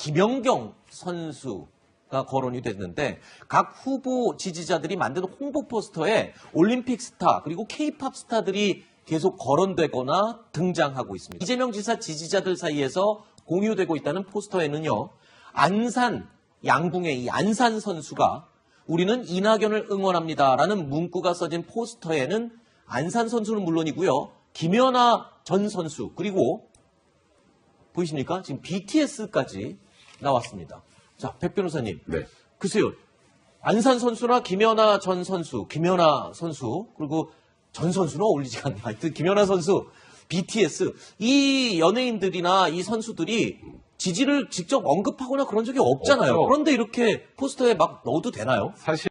김연경 선수가 거론이 됐는데 각 후보 지지자들이 만든 홍보 포스터에 올림픽 스타 그리고 케이팝 스타들이 계속 거론되거나 등장하고 있습니다. 이재명 지사 지지자들 사이에서 공유되고 있다는 포스터에는요. 안산 양궁의 이 안산 선수가 우리는 이낙연을 응원합니다라는 문구가 써진 포스터에는 안산 선수는 물론이고요. 김연아 전 선수 그리고 보이십니까? 지금 BTS까지 나왔습니다. 자, 백 변호사님. 네. 글쎄요. 안산 선수나 김연아 전 선수, 김연아 선수, 그리고 전 선수는 어울리지 않나. 하여튼 김연아 선수, BTS, 이 연예인들이나 이 선수들이 지지를 직접 언급하거나 그런 적이 없잖아요. 없죠. 그런데 이렇게 포스터에 막 넣어도 되나요? 사실